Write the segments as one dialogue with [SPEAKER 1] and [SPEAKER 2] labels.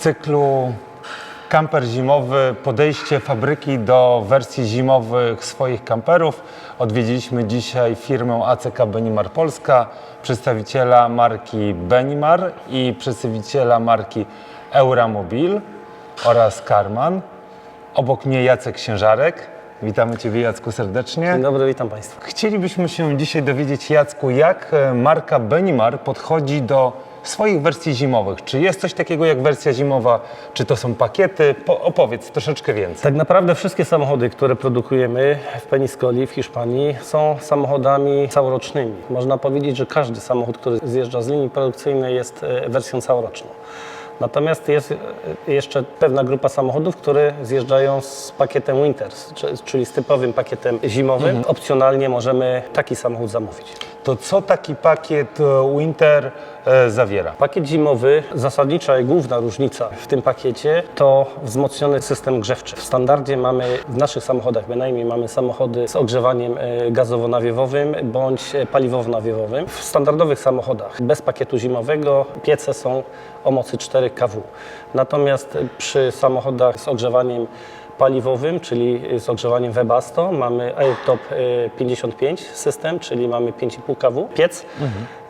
[SPEAKER 1] cyklu kamper zimowy, podejście fabryki do wersji zimowych swoich kamperów. Odwiedziliśmy dzisiaj firmę ACK Benimar Polska, przedstawiciela marki Benimar i przedstawiciela marki Euramobil oraz Karman. Obok mnie Jacek Księżarek. Witamy Ciebie Jacku serdecznie.
[SPEAKER 2] Dzień dobry, witam Państwa.
[SPEAKER 1] Chcielibyśmy się dzisiaj dowiedzieć, Jacku, jak marka Benimar podchodzi do swoich wersji zimowych. Czy jest coś takiego jak wersja zimowa? Czy to są pakiety? Po, opowiedz troszeczkę więcej.
[SPEAKER 2] Tak naprawdę wszystkie samochody, które produkujemy w Peniscoli w Hiszpanii są samochodami całorocznymi. Można powiedzieć, że każdy samochód, który zjeżdża z linii produkcyjnej jest e, wersją całoroczną. Natomiast jest e, jeszcze pewna grupa samochodów, które zjeżdżają z pakietem Winters, czy- czyli z typowym pakietem zimowym. Opcjonalnie możemy taki samochód zamówić.
[SPEAKER 1] To co taki pakiet e, Winter e, zawiera?
[SPEAKER 2] Pakiet zimowy, zasadnicza i główna różnica w tym pakiecie to wzmocniony system grzewczy. W standardzie mamy, w naszych samochodach bynajmniej mamy samochody z ogrzewaniem e, gazowo-nawiewowym bądź paliwowo-nawiewowym. W standardowych samochodach bez pakietu zimowego piece są o mocy 4 kW. Natomiast przy samochodach z ogrzewaniem paliwowym, czyli z ogrzewaniem Webasto. Mamy Airtop y, 55 system, czyli mamy 5,5 kW piec,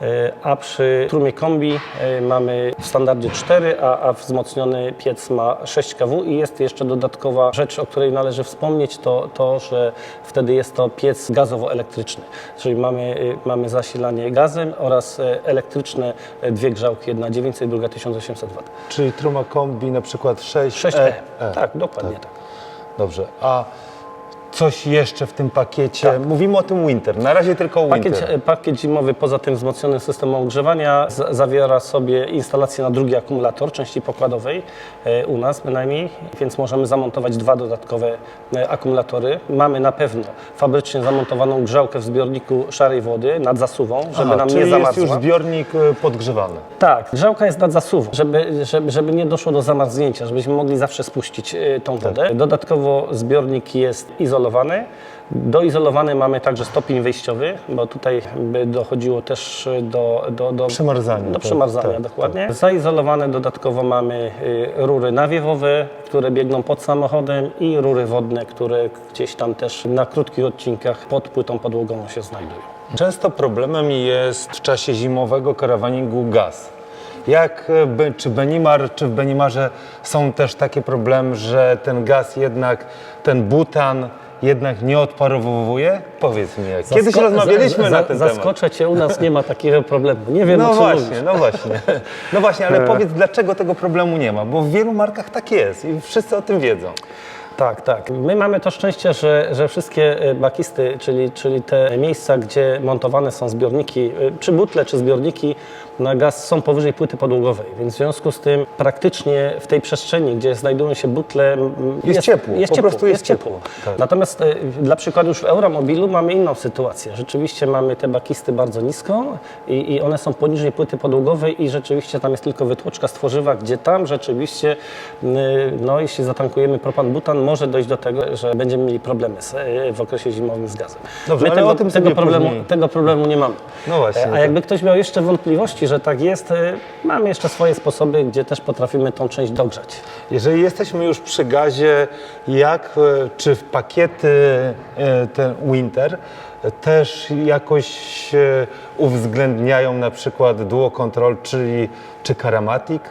[SPEAKER 2] Y, a przy trumie kombi y, mamy w standardzie 4, a, a wzmocniony piec ma 6 kW i jest jeszcze dodatkowa rzecz, o której należy wspomnieć, to, to że wtedy jest to piec gazowo-elektryczny, czyli mamy, y, mamy zasilanie gazem oraz y, elektryczne y, dwie grzałki, jedna 900, druga 1800 W.
[SPEAKER 1] Czyli Truma Kombi na przykład 6
[SPEAKER 2] 6E,
[SPEAKER 1] E.
[SPEAKER 2] tak, dokładnie tak.
[SPEAKER 1] Dobrze. A coś jeszcze w tym pakiecie? Mówimy o tym Winter. Na razie tylko o Winter.
[SPEAKER 2] Pakiet, pakiet zimowy poza tym wzmocnionym systemem ogrzewania z, zawiera sobie instalację na drugi akumulator części pokładowej e, u nas bynajmniej, więc możemy zamontować dwa dodatkowe e, akumulatory. Mamy na pewno fabrycznie zamontowaną grzałkę w zbiorniku szarej wody nad zasuwą, żeby
[SPEAKER 1] Aha,
[SPEAKER 2] nam
[SPEAKER 1] czyli
[SPEAKER 2] nie
[SPEAKER 1] jest
[SPEAKER 2] zamarzła.
[SPEAKER 1] już zbiornik e, podgrzewany.
[SPEAKER 2] Tak, grzałka jest nad zasuwą, żeby, żeby, żeby nie doszło do zamarznięcia, żebyśmy mogli zawsze spuścić y, tą wodę. Dodatkowo zbiornik jest izolowany. Doizolowany mamy także stopień wyjściowy, bo tutaj by dochodziło też do, do, do
[SPEAKER 1] Przemarzania,
[SPEAKER 2] Do
[SPEAKER 1] tak,
[SPEAKER 2] przemarzania,
[SPEAKER 1] tak,
[SPEAKER 2] dokładnie. Zaizolowane dodatkowo mamy y, rury nawiewowe, które biegną pod samochodem i rury wodne, które gdzieś tam też na krótkich odcinkach pod płytą podłogową się znajdują.
[SPEAKER 1] Często problemem jest w czasie zimowego karawaningu gaz. Jak, e, czy Benimar, czy w Benimarze są też takie problemy, że ten gaz jednak, ten butan jednak nie odparowuje? Powiedz mi, jak. Kiedyś
[SPEAKER 2] Zasko-
[SPEAKER 1] rozmawialiśmy
[SPEAKER 2] za-
[SPEAKER 1] na ten temat.
[SPEAKER 2] Zaskoczę Cię, u nas nie ma takiego problemu. Nie wiem,
[SPEAKER 1] No
[SPEAKER 2] o co
[SPEAKER 1] właśnie,
[SPEAKER 2] mówisz.
[SPEAKER 1] no właśnie. No właśnie, ale powiedz, dlaczego tego problemu nie ma? Bo w wielu markach tak jest i wszyscy o tym wiedzą.
[SPEAKER 2] Tak, tak. My mamy to szczęście, że, że wszystkie e, bakisty, czyli, czyli te miejsca, gdzie montowane są zbiorniki, e, czy butle, czy zbiorniki na gaz są powyżej płyty podłogowej, więc w związku z tym praktycznie w tej przestrzeni, gdzie znajdują się butle, m,
[SPEAKER 1] Jest ciepło,
[SPEAKER 2] Jest
[SPEAKER 1] po
[SPEAKER 2] ciepło,
[SPEAKER 1] prostu jest ciepło. Tak.
[SPEAKER 2] Natomiast e, dla przykładu już w Euromobilu mamy inną sytuację. Rzeczywiście mamy te bakisty bardzo nisko i, i one są poniżej płyty podłogowej i rzeczywiście tam jest tylko wytłoczka z tworzywa, gdzie tam rzeczywiście, y, no jeśli zatankujemy propan-butan, może dojść do tego, że będziemy mieli problemy z, y, w okresie zimowym z gazem.
[SPEAKER 1] Dobrze,
[SPEAKER 2] My
[SPEAKER 1] ale
[SPEAKER 2] tego,
[SPEAKER 1] o tym
[SPEAKER 2] tego, problemu,
[SPEAKER 1] później.
[SPEAKER 2] tego problemu nie mamy.
[SPEAKER 1] No właśnie,
[SPEAKER 2] E, A jakby ktoś miał jeszcze wątpliwości, że tak jest, y, mamy jeszcze swoje sposoby, gdzie też potrafimy tą część dogrzać.
[SPEAKER 1] Jeżeli jesteśmy już przy gazie, jak, e, czy w pakiety e, ten Winter też jakoś uwzględniają na przykład Duo Control, czyli czy Karamatic?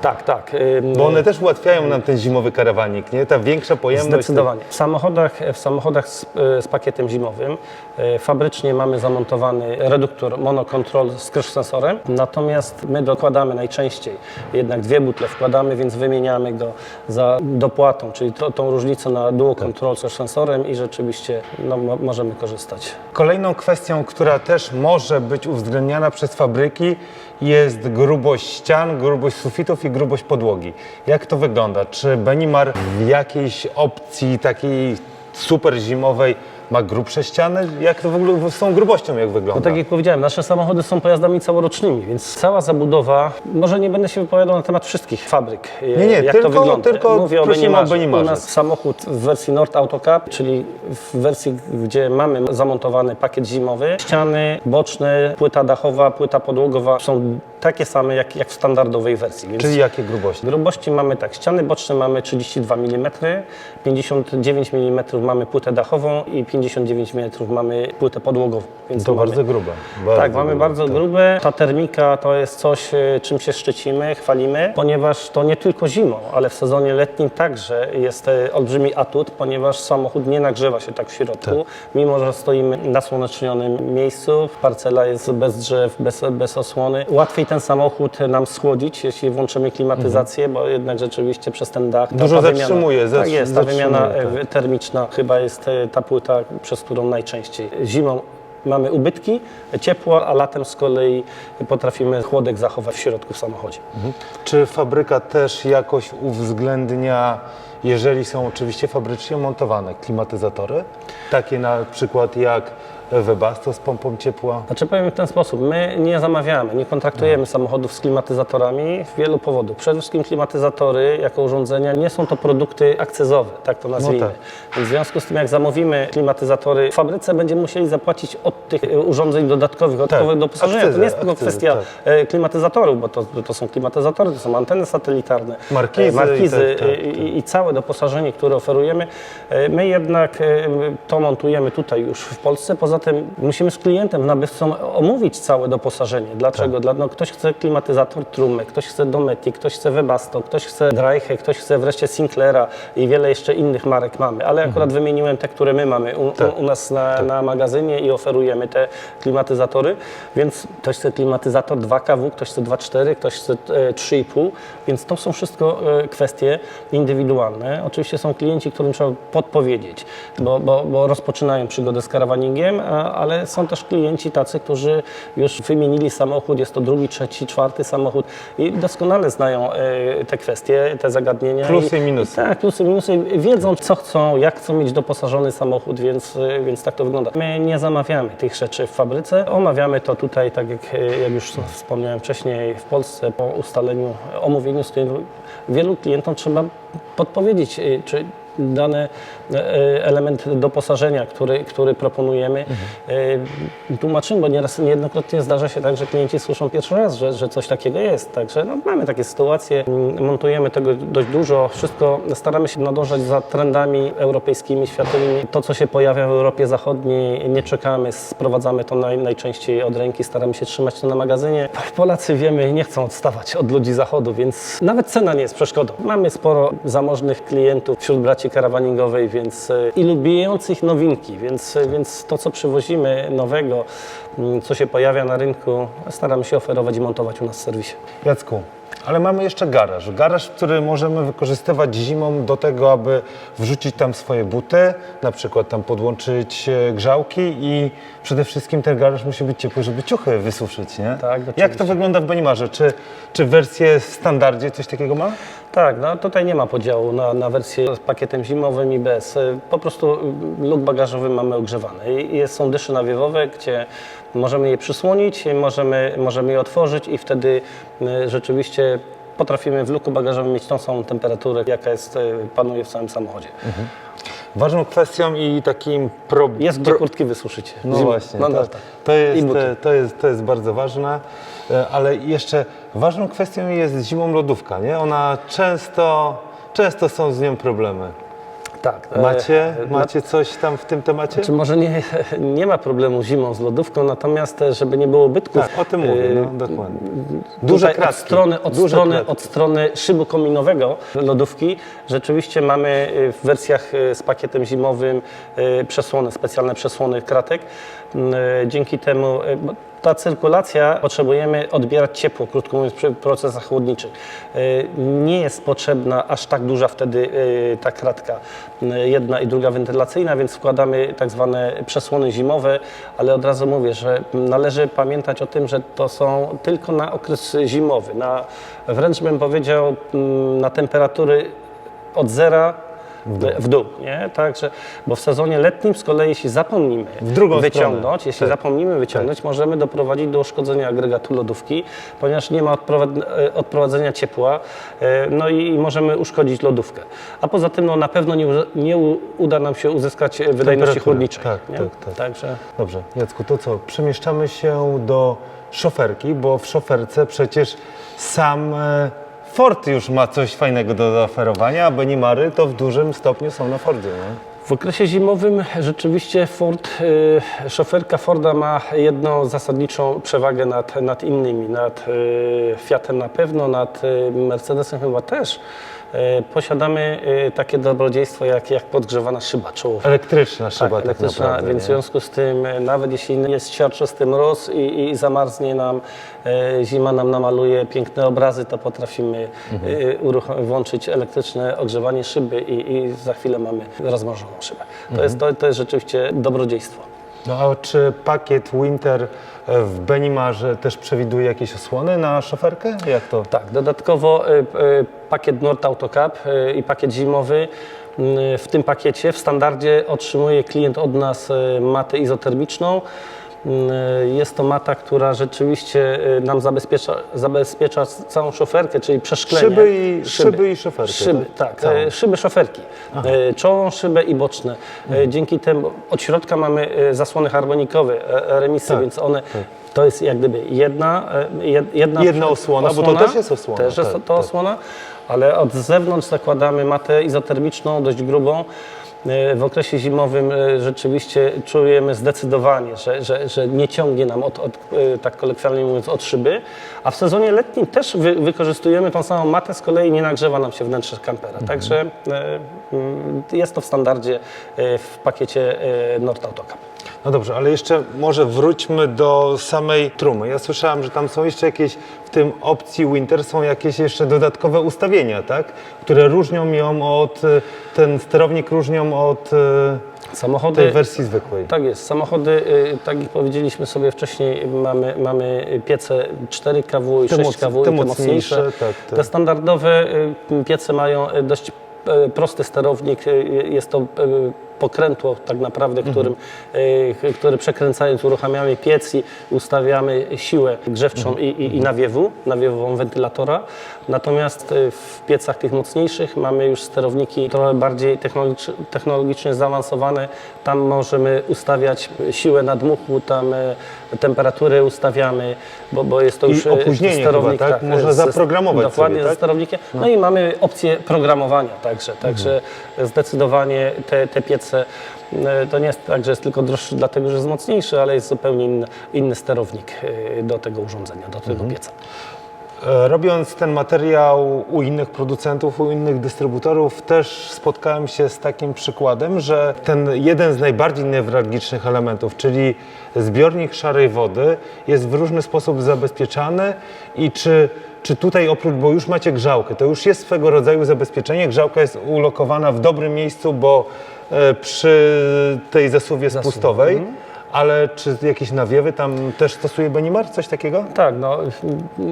[SPEAKER 2] Tak, tak.
[SPEAKER 1] Bo one też ułatwiają nam ten zimowy karawanik, nie? Ta większa pojemność.
[SPEAKER 2] Zdecydowanie. W samochodach, w samochodach z, e, z pakietem zimowym e, fabrycznie mamy zamontowany reduktor monocontrol z crash sensorem, natomiast my dokładamy najczęściej jednak dwie butle wkładamy, więc wymieniamy go za dopłatą, czyli to, tą różnicę na dual control z crash sensorem i rzeczywiście no, mo, możemy korzystać.
[SPEAKER 1] Kolejną kwestią, która też może być uwzględniana przez fabryki, jest grubość ścian, grubość sufitów i grubość podłogi. Jak to wygląda? Czy Benimar w jakiejś opcji takiej super zimowej ma grubsze ściany? Jak to w ogóle z tą grubością jak wygląda?
[SPEAKER 2] No tak jak powiedziałem, nasze samochody są pojazdami całorocznymi, więc cała zabudowa, może nie będę się wypowiadał na temat wszystkich fabryk, e,
[SPEAKER 1] Nie, nie,
[SPEAKER 2] jak
[SPEAKER 1] tylko-
[SPEAKER 2] to wygląda.
[SPEAKER 1] tylko
[SPEAKER 2] Mówię o
[SPEAKER 1] prosimy o
[SPEAKER 2] Benimarze.
[SPEAKER 1] Benimarze.
[SPEAKER 2] U nas samochód w wersji Nord Auto Cup, czyli w wersji, gdzie mamy zamontowany pakiet zimowy, ściany boczne, płyta dachowa, płyta podłogowa są takie same jak, jak w standardowej wersji. Więc
[SPEAKER 1] Czyli jakie grubości?
[SPEAKER 2] Grubości mamy tak, ściany boczne mamy 32 mm, 59 mm mamy płytę dachową i 59 mm mamy płytę podłogową. Więc
[SPEAKER 1] To
[SPEAKER 2] mamy,
[SPEAKER 1] bardzo grube. Bardzo
[SPEAKER 2] tak, mamy
[SPEAKER 1] grube,
[SPEAKER 2] bardzo
[SPEAKER 1] tak.
[SPEAKER 2] grube. Ta termika to jest coś, e, czym się szczycimy, chwalimy, ponieważ to nie tylko zimą, ale w sezonie letnim także jest e, olbrzymi atut, ponieważ samochód nie nagrzewa się tak w środku, mimo że stoimy na słonecznionym miejscu, parcela jest bez drzew, bez, bez osłony. Łatwiej ten samochód nam schłodzić, jeśli włączymy klimatyzację, bo jednak rzeczywiście przez ten dach
[SPEAKER 1] Dużo
[SPEAKER 2] ta wymiana-
[SPEAKER 1] zatrzymuje,
[SPEAKER 2] Tak
[SPEAKER 1] zatr-
[SPEAKER 2] jest, ta wymiana
[SPEAKER 1] zatrzymuje,
[SPEAKER 2] e, termiczna chyba jest ta płyta, przez którą najczęściej zimą mamy ubytki, ciepło, a latem z kolei potrafimy chłodek zachować w środku w samochodzie.
[SPEAKER 1] Czy fabryka też jakoś uwzględnia, jeżeli są oczywiście fabrycznie montowane klimatyzatory, takie na przykład jak Webasto z pompą ciepła?
[SPEAKER 2] Znaczy powiem w ten sposób, my nie zamawiamy, nie kontraktujemy samochodów z klimatyzatorami z wielu powodów. Przede wszystkim klimatyzatory jako urządzenia nie są to produkty akcyzowe, tak to nazwijmy.
[SPEAKER 1] tak.
[SPEAKER 2] Więc w związku z tym jak zamówimy klimatyzatory w fabryce będziemy musieli zapłacić od tych e, urządzeń dodatkowych, dodatkowych doposażenia. to nie jest tylko
[SPEAKER 1] akcyzę,
[SPEAKER 2] kwestia
[SPEAKER 1] tak.
[SPEAKER 2] e, klimatyzatorów, bo to, to są klimatyzatory, to są anteny satelitarne,
[SPEAKER 1] Markizy
[SPEAKER 2] e, markizy
[SPEAKER 1] i tak, tak,
[SPEAKER 2] e, i, całe doposażenie, które oferujemy. My jednak to montujemy tutaj już w Polsce. Poza tym musimy z klientem, nabywcą omówić całe doposażenie. Dlaczego? Dla, no, ktoś chce klimatyzator Trumy, ktoś chce Dometi, ktoś chce Webasto, ktoś chce Dreiche, ktoś chce wreszcie Sinclaira i wiele jeszcze innych marek mamy. Ale akurat wymieniłem te, które my mamy u, u, u nas na, na magazynie i oferujemy te klimatyzatory. Więc ktoś chce klimatyzator 2 kW, ktoś chce 2,4, ktoś chce e, 3,5. Więc to są wszystko e, kwestie indywidualne. Oczywiście są klienci, którym trzeba podpowiedzieć, bo, bo, bo rozpoczynają przygodę z karawaningiem, ale są też klienci tacy, którzy już wymienili samochód, jest to drugi, trzeci, czwarty samochód i doskonale znają e, te kwestie, te zagadnienia.
[SPEAKER 1] Plusy i minusy.
[SPEAKER 2] Tak, plusy, minusy. Wiedzą, co chcą, jak chcą mieć doposażony samochód, więc, e, więc tak to wygląda. My nie zamawiamy tych rzeczy w fabryce, omawiamy to tutaj, tak jak, e, jak już wspomniałem wcześniej, w Polsce po ustaleniu, omówieniu z klientem. Wielu klientom trzeba podpowiedzieć, czy dany e, element doposażenia, który, który proponujemy, e, tłumaczymy, bo nieraz, niejednokrotnie zdarza się tak, że klienci słyszą pierwszy raz, że, że coś takiego jest. Także no, mamy takie sytuacje, mm, montujemy tego dość dużo, wszystko staramy się nadążać za trendami europejskimi, światowymi. To, co się pojawia w Europie Zachodniej, nie czekamy, sprowadzamy to naj, najczęściej od ręki, staramy się trzymać to na magazynie. Polacy wiemy, nie chcą odstawać od ludzi Zachodu, więc nawet cena nie jest przeszkodą. Mamy sporo zamożnych klientów wśród braci karawaningowej, więc e, i lubiących nowinki, więc, e, więc to, co przywozimy nowego, mm, co się pojawia na rynku, staramy się oferować i montować u nas w serwisie.
[SPEAKER 1] Jacku, ale mamy jeszcze garaż. Garaż, który możemy wykorzystywać zimą do tego, aby wrzucić tam swoje buty, na przykład tam podłączyć e, grzałki i przede wszystkim ten garaż musi być ciepły, żeby ciuchy wysuszyć, nie?
[SPEAKER 2] Tak,
[SPEAKER 1] Jak to wygląda w Benimarze? Czy, czy wersję w standardzie coś takiego ma?
[SPEAKER 2] Tak, no tutaj nie ma podziału na, na wersję z pakietem zimowym i bez. Y, Po prostu y, luk bagażowy mamy ogrzewany. I jest, są dysze nawiewowe, gdzie możemy je przysłonić, możemy, możemy je otworzyć i wtedy y, rzeczywiście potrafimy w luku bagażowym mieć tą samą temperaturę, jaka jest, panuje w całym samochodzie.
[SPEAKER 1] Ważną kwestią i takim pro...
[SPEAKER 2] Jest gdzie kurtki wysuszyć.
[SPEAKER 1] No właśnie,
[SPEAKER 2] No,
[SPEAKER 1] to,
[SPEAKER 2] no, tak.
[SPEAKER 1] to,
[SPEAKER 2] I
[SPEAKER 1] jest, to, jest, to jest bardzo ważne, ale jeszcze ważną kwestią jest zimą lodówka, nie? Ona często, często są z nią problemy.
[SPEAKER 2] tak. e,
[SPEAKER 1] Macie,
[SPEAKER 2] na-
[SPEAKER 1] macie coś tam w tym temacie?
[SPEAKER 2] Czy może nie, nie ma problemu zimą z lodówką, natomiast e, żeby nie było bytków.
[SPEAKER 1] Tak, o tym mówię,
[SPEAKER 2] e,
[SPEAKER 1] no, dokładnie. Duże kratki.
[SPEAKER 2] Od strony, od,
[SPEAKER 1] duże
[SPEAKER 2] strony,
[SPEAKER 1] kratki.
[SPEAKER 2] od strony szybu kominowego lodówki rzeczywiście mamy w wersjach z pakietem zimowym przesłony, specjalne przesłony kratek. Y, Dzięki temu bo ta cyrkulacja potrzebujemy odbierać ciepło, krótko mówiąc, przy procesach chłodniczych. Y, Nie jest potrzebna aż tak duża wtedy ta kratka, jedna i druga wentylacyjna, więc wkładamy tak zwane przesłony zimowe, ale od razu mówię, że należy pamiętać o tym, że to są tylko na okres zimowy, na, wręcz bym powiedział na temperatury od zera w dół, nie? Także, bo w sezonie letnim z kolei jeśli zapomnimy
[SPEAKER 1] W drugą
[SPEAKER 2] wyciągnąć,
[SPEAKER 1] stronę.
[SPEAKER 2] jeśli
[SPEAKER 1] Tak.
[SPEAKER 2] zapomnimy wyciągnąć, możemy doprowadzić do uszkodzenia agregatu lodówki, ponieważ nie ma e, odprowadzenia ciepła, e, no i możemy uszkodzić lodówkę. A poza tym no, na pewno nie, nie uda nam się uzyskać e, wydajności chłodniczej.
[SPEAKER 1] Tak,
[SPEAKER 2] nie?
[SPEAKER 1] tak, tak.
[SPEAKER 2] Także
[SPEAKER 1] Dobrze, Jacku, to co? Przemieszczamy się do szoferki, bo w szoferce przecież sam Ford już ma coś fajnego do zaoferowania, a Benimary to w dużym stopniu są na Fordzie, nie?
[SPEAKER 2] W okresie zimowym rzeczywiście Ford, y, szoferka Forda ma jedną zasadniczą przewagę nad, nad innymi, nad y, Fiatem na pewno, nad y, Mercedesem chyba też. Y, posiadamy y, takie dobrodziejstwo jak, jak podgrzewana szyba czołowa.
[SPEAKER 1] Elektryczna szyba tak,
[SPEAKER 2] elektryczna,
[SPEAKER 1] naprawdę.
[SPEAKER 2] więc w
[SPEAKER 1] nie?
[SPEAKER 2] związku z tym, e, nawet jeśli jest siarczysty mróz i, i zamarznie nam, e, zima nam namaluje piękne obrazy, to potrafimy
[SPEAKER 1] Mhm.
[SPEAKER 2] e, włączyć elektryczne ogrzewanie szyby i, i za chwilę mamy rozmrożoną szybę. To,
[SPEAKER 1] Mhm.
[SPEAKER 2] jest, to, to jest rzeczywiście dobrodziejstwo.
[SPEAKER 1] No a czy pakiet Winter w Benimarze też przewiduje jakieś osłony na szoferkę? Jak to?
[SPEAKER 2] Tak, dodatkowo e, e, pakiet Nord AutoCap e, i pakiet zimowy. m, W tym pakiecie w standardzie otrzymuje klient od nas matę izotermiczną. E, Jest to mata, która rzeczywiście e, nam zabezpiecza, zabezpiecza całą szoferkę, czyli przeszklenie.
[SPEAKER 1] Szyby i- szyby i szoferkę,
[SPEAKER 2] Szyby,
[SPEAKER 1] tak?
[SPEAKER 2] tak,
[SPEAKER 1] Całą.
[SPEAKER 2] e, szyby szoferki. E, Czołą szybę i boczne. E, Dzięki temu od środka mamy e, zasłony harmonikowe, e, remisy,
[SPEAKER 1] Tak,
[SPEAKER 2] więc one to jest jak gdyby jedna, e, jed- jedna,
[SPEAKER 1] Jedna osłona, bo to też jest osłona,
[SPEAKER 2] Też jest
[SPEAKER 1] tak,
[SPEAKER 2] to
[SPEAKER 1] tak.
[SPEAKER 2] osłona, ale od zewnątrz zakładamy matę izotermiczną, dość grubą. E, W okresie zimowym e, rzeczywiście czujemy zdecydowanie, że, że, że nie ciągnie nam od, od, e, tak kolokwialnie mówiąc, od szyby, a w sezonie letnim też wy, wykorzystujemy tą samą matę, z kolei nie nagrzewa nam się wnętrze kampera. Także e, mm, jest to w standardzie e, w pakiecie e, Nord AutoCap.
[SPEAKER 1] No dobrze, ale jeszcze może wróćmy do samej trumy. Ja słyszałem, że tam są jeszcze jakieś, w tym opcji Winter są jakieś jeszcze dodatkowe ustawienia, tak? Które różnią ją od, ten sterownik różnią od
[SPEAKER 2] Samochody
[SPEAKER 1] tej wersji zwykłej.
[SPEAKER 2] Tak jest. Samochody, y, tak jak powiedzieliśmy sobie wcześniej, mamy, mamy piece 4 kW i
[SPEAKER 1] Te
[SPEAKER 2] 6
[SPEAKER 1] moc-
[SPEAKER 2] kW,
[SPEAKER 1] te
[SPEAKER 2] te
[SPEAKER 1] mocniejsze,
[SPEAKER 2] mocniejsze.
[SPEAKER 1] tak, te-
[SPEAKER 2] Te standardowe y, piece mają y, dość y, prosty sterownik. Y, Jest to y, pokrętło tak naprawdę,
[SPEAKER 1] Mhm.
[SPEAKER 2] którym, y, który przekręcając uruchamiamy piec i ustawiamy siłę grzewczą
[SPEAKER 1] Mhm.
[SPEAKER 2] i, i, i nawiewu, nawiewową wentylatora. Natomiast w piecach tych mocniejszych mamy już sterowniki trochę bardziej technologicz- technologicznie zaawansowane. Tam możemy ustawiać siłę nadmuchu, tam e, temperatury ustawiamy, bo, bo jest to
[SPEAKER 1] I
[SPEAKER 2] już e,
[SPEAKER 1] opóźnienie
[SPEAKER 2] sterownik.
[SPEAKER 1] chyba, tak? Można
[SPEAKER 2] z-
[SPEAKER 1] zaprogramować
[SPEAKER 2] Dokładnie,
[SPEAKER 1] sobie,
[SPEAKER 2] ze
[SPEAKER 1] tak?
[SPEAKER 2] sterownikiem. No. i mamy opcję programowania także. Także
[SPEAKER 1] Mhm.
[SPEAKER 2] zdecydowanie te, te piece e, to nie jest tak, że jest tylko droższy dlatego, że jest mocniejszy, ale jest zupełnie inny, inny sterownik e, do tego urządzenia, do tego
[SPEAKER 1] Mhm.
[SPEAKER 2] pieca.
[SPEAKER 1] E, Robiąc ten materiał u innych producentów, u innych dystrybutorów, też spotkałem się z takim przykładem, że ten jeden z najbardziej newralgicznych elementów, czyli zbiornik szarej wody, jest w różny sposób zabezpieczany i czy, czy tutaj oprócz, bo już macie grzałkę, to już jest swego rodzaju zabezpieczenie, grzałka jest ulokowana w dobrym miejscu, bo e, przy tej zasuwie spustowej, ale czy jakieś nawiewy tam też stosuje Benimar, coś takiego?
[SPEAKER 2] Tak, no,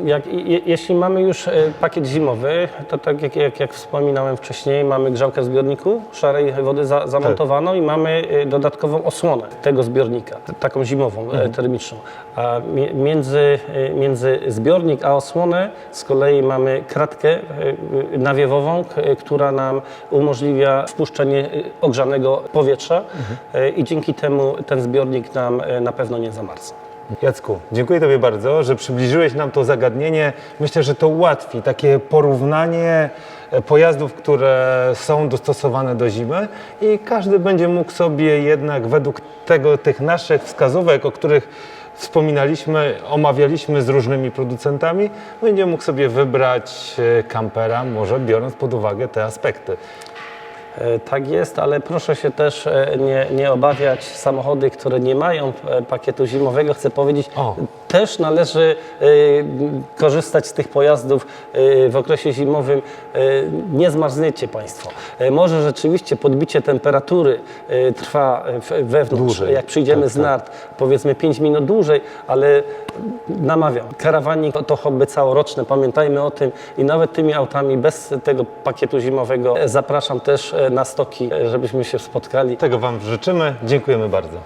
[SPEAKER 2] jak, je, jeśli mamy już e, pakiet zimowy, to tak jak, jak, jak wspominałem wcześniej, mamy grzałkę zbiorniku szarej wody za, zamontowaną i mamy e, dodatkową osłonę tego zbiornika, taką zimową, e, termiczną. A mi- między, między zbiornik a osłonę z kolei mamy kratkę nawiewową, która nam umożliwia wpuszczenie ogrzanego powietrza e, i dzięki temu ten zbiornik nam e, na pewno nie zamarza.
[SPEAKER 1] Jacku, dziękuję Tobie bardzo, że przybliżyłeś nam to zagadnienie. Myślę, że to ułatwi takie porównanie e, pojazdów, które są dostosowane do zimy i każdy będzie mógł sobie jednak według tego, tych naszych wskazówek, o których wspominaliśmy, omawialiśmy z różnymi producentami, będzie mógł sobie wybrać e, kampera, może biorąc pod uwagę te aspekty.
[SPEAKER 2] E, Tak jest, ale proszę się też e, nie, nie obawiać samochody, które nie mają e, pakietu zimowego. Chcę powiedzieć,
[SPEAKER 1] O.
[SPEAKER 2] też należy y, korzystać z tych pojazdów y, w okresie zimowym. Y, nie zmarzniecie Państwo. Może rzeczywiście podbicie temperatury trwa wewnątrz,
[SPEAKER 1] Dłużej.
[SPEAKER 2] jak przyjdziemy
[SPEAKER 1] Tak,
[SPEAKER 2] z nart, powiedzmy 5 minut dłużej, ale namawiam, karawanik to hobby całoroczne, pamiętajmy o tym i nawet tymi autami bez tego pakietu zimowego zapraszam też na stoki, żebyśmy się spotkali.
[SPEAKER 1] Tego Wam życzymy. Dziękujemy bardzo.